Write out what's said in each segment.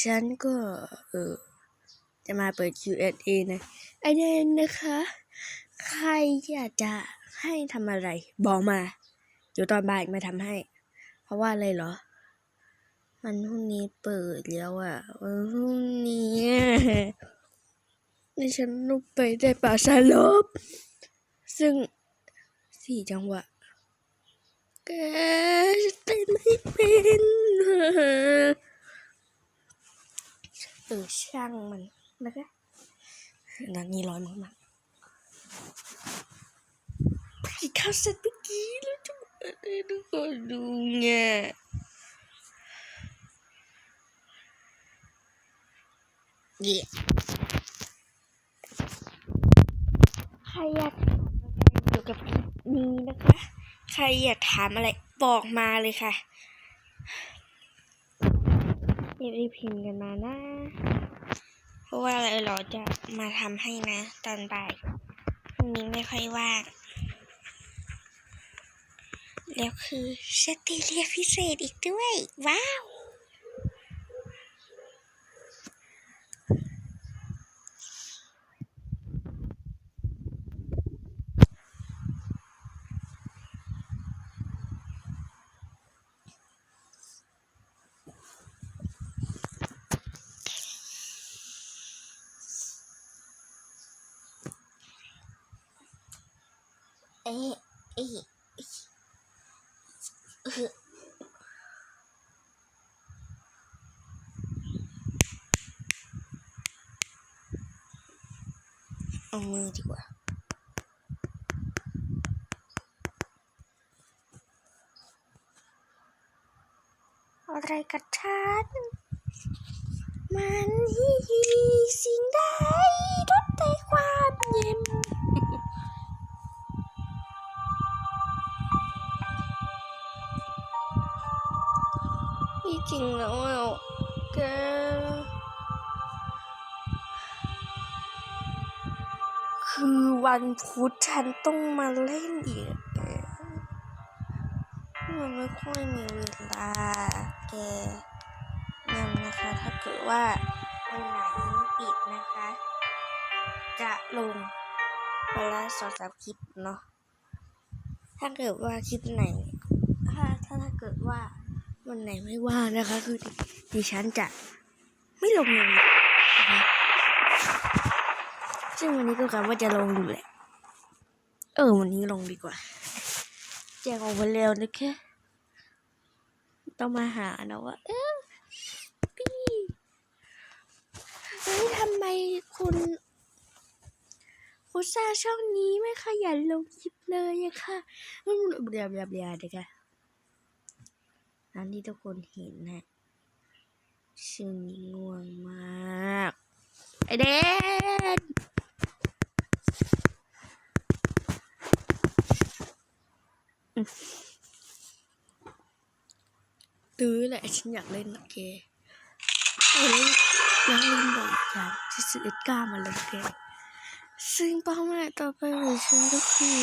ฉันก็เออจะมาเปิด Q&A นะไอเดนนะคะ ใครอยากจะให้ทำอะไร บอกมา เดี๋ยวตอนบ่ายมาทำให้ เพราะว่าอะไรเหรอวันพรุ่งนี้เปิดแล้วอะวันพรุ่งนี้อะดิฉันลุกไปได้ป่าชาลบ ซึ่งสี่จังหวะ แกเต้นไม่เป็นเออ ช่างมันนะคะนันนี้ร้อนมากๆไปเข้าเสร็จเมื่อกี้แล้วจะมาให้ทุกคนดูไงเย่ใครอยากอะไรเกี่ยวกับคลิปนี้นะคะ ใครอยากถามอะไรบอกมาเลยค่ะ รีบๆพิมพ์กันมานะ เพราะว่าเราจะมาทำให้นะ ตอนบ่ายพรุ่งนี้ไม่ค่อยว่างแล้วคือสติเรียนพิเศษอีกด้วย ว้าว เอ๊ะเอ๊ะเอามือดีกว่าอะไรกับฉันมันฮีฮีสิ่งใดทด วันพุธฉันต้องมาเล่นอีกแกมันไม่ค่อยมีเวลาแกนั่นะคะ ถ้าเกิดว่าวันไหนปิดนะคะ จะลงวันละสองสามคลิปเนาะ ถ้าเกิดว่าคลิปไหน ถ้าถ้าถ้าเกิดว่าวันไหนไม่ว่างนะคะ คือดิดิฉันจะไม่ลงเลยนะคะ ซึ่งวันนี้ก็กะว่าจะลงอยู่แหละ เออ วันนี้ลงดีกว่า แจ้งออกมาเร็วนะแค่ต้องมาหานะว่า เออพี่เฮ้ยทำไมคุณคุณซาช่องนี้ไม่ขยันลงคลิปเลยอะค่ะมันเบียบเบียบเบียเด็กอะร้นที่ทุกคนเห็นนะชื่อนี้ง่วงมาก ไอเดนอืม ตื้อแหละฉันอยากเล่นนะแกอยากเล่นยากเล่นบ่อยจังจะซื้อเอ็ดก้ามาเลยแกซึ่งเป้าหมายต่อไปของฉันก็คือ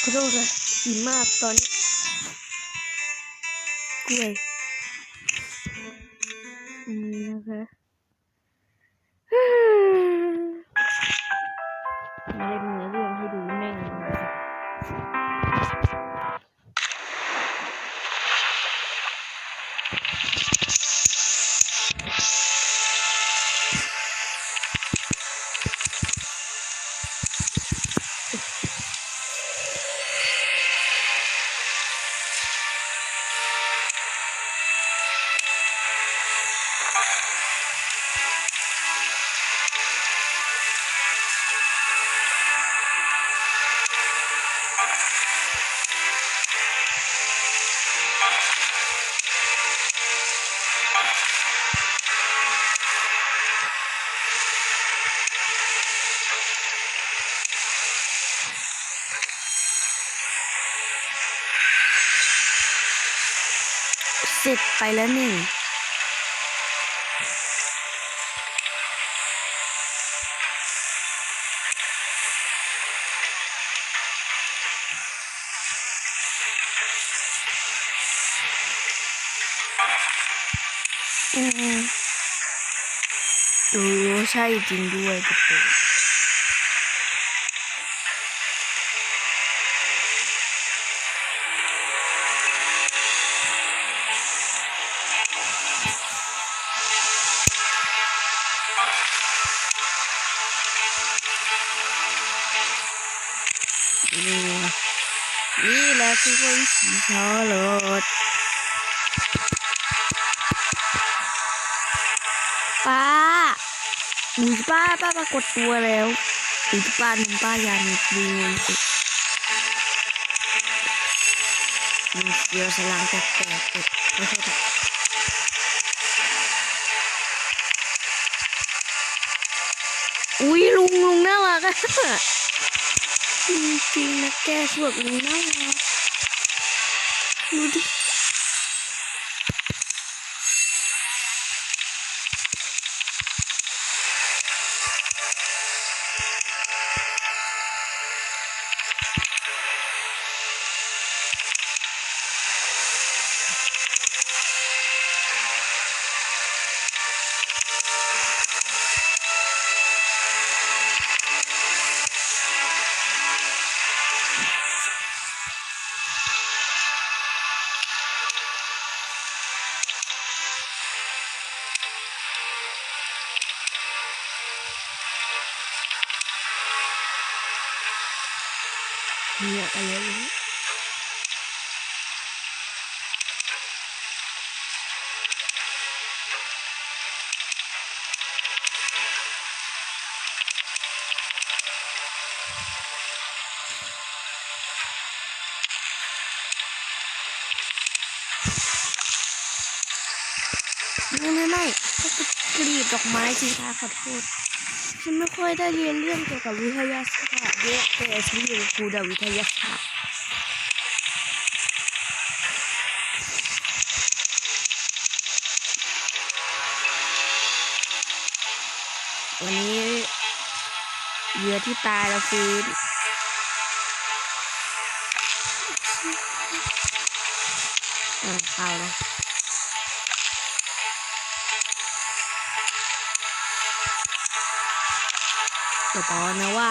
ขอโทษนะอิ่มมากตอนนี้กล้วยอันนี้นะคะ สร็จไปแล้วหนึ่งอืมโอ้ใช่จริงด้วยประตู นี่นี่แหละคือวิถีชอรถป้าอุ้ยป้าป้าปรากฏตัวแล้วอุ้ยป้าหนุ่มป้ายานิดดีสิมีเสือสลังแปลกๆเก็บไม่ใช่แบบอุ้ยลุงลุงน่ารักอะ จริงๆนะแกสวยลุงน่ารักดูดิ เนี่ยอะไรวะไม่ไม่ไม่ก็กรีดดอกไม้สิคะขอโทษ ฉันไม่ค่อยได้เรียนเรื่องเกี่ยวกับวิทยาศาสตร์เยอะแต่ฉันเรียนครูดาวิทยาศาสตร์วันนี้เหยื่อที่ตายแล้วฟื้นอ่าเข้าแล้ว จะบอกนะว่า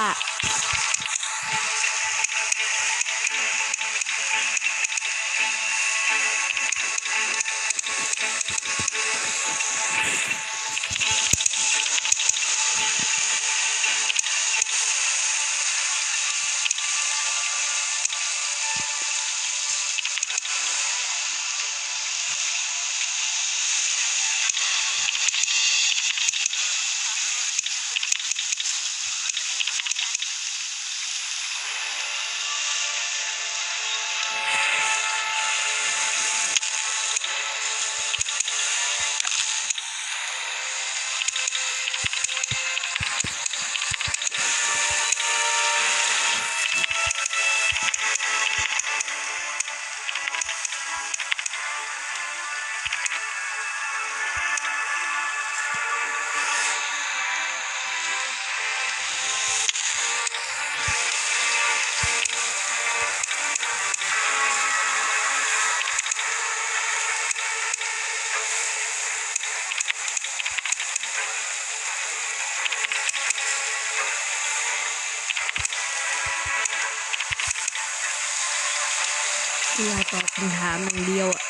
ถามอย่างเดียวอะ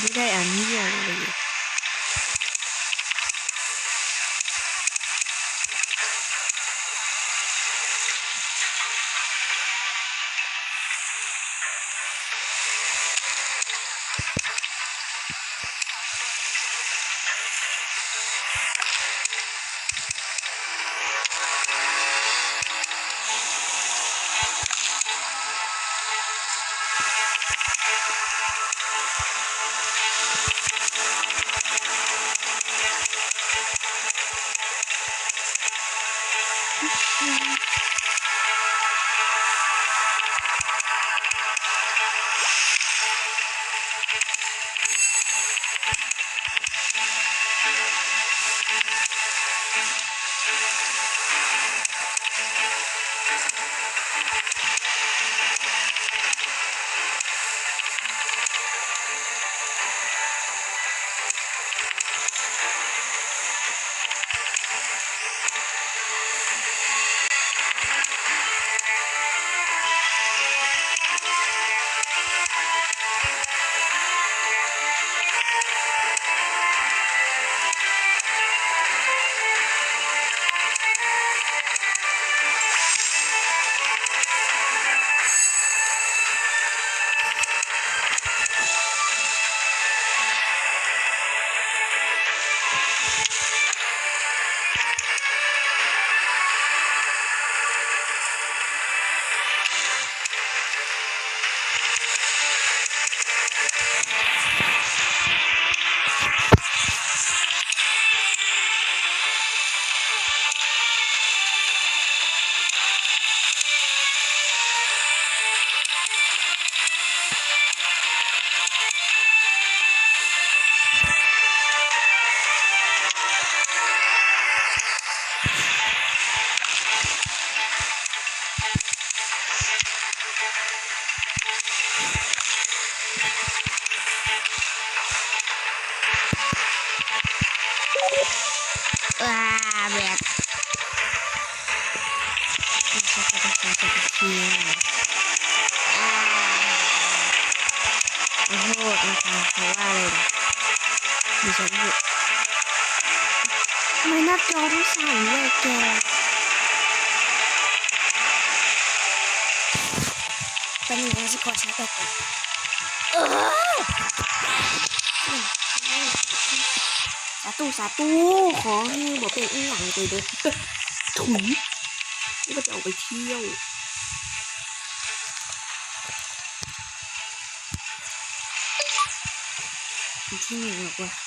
ไม่ได้อ่านเงี้ยอะไรเลย เทำไมหน้าจอต้องสั่เลยแกตอนนี้นะสิขอชาร์จแบตก่อนเออสาธุสาธุขอให้บอกเป็นอีหยังไปเด้อถุยนี่ก็จะออกไปเที่ยวที่หนึ่งหรอกว่ะ